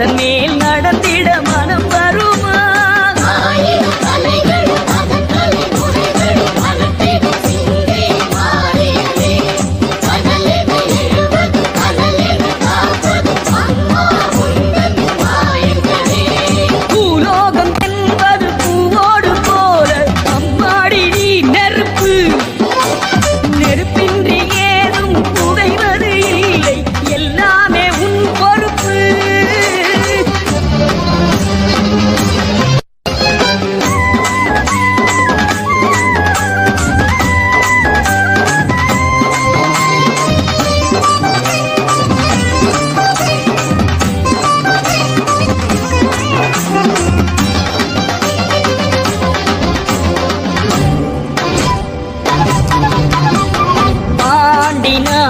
அதன்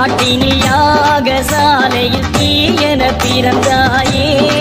பாண்டி நாட்டினில் யாகசாலையில் தீயன பிறந்தாயே.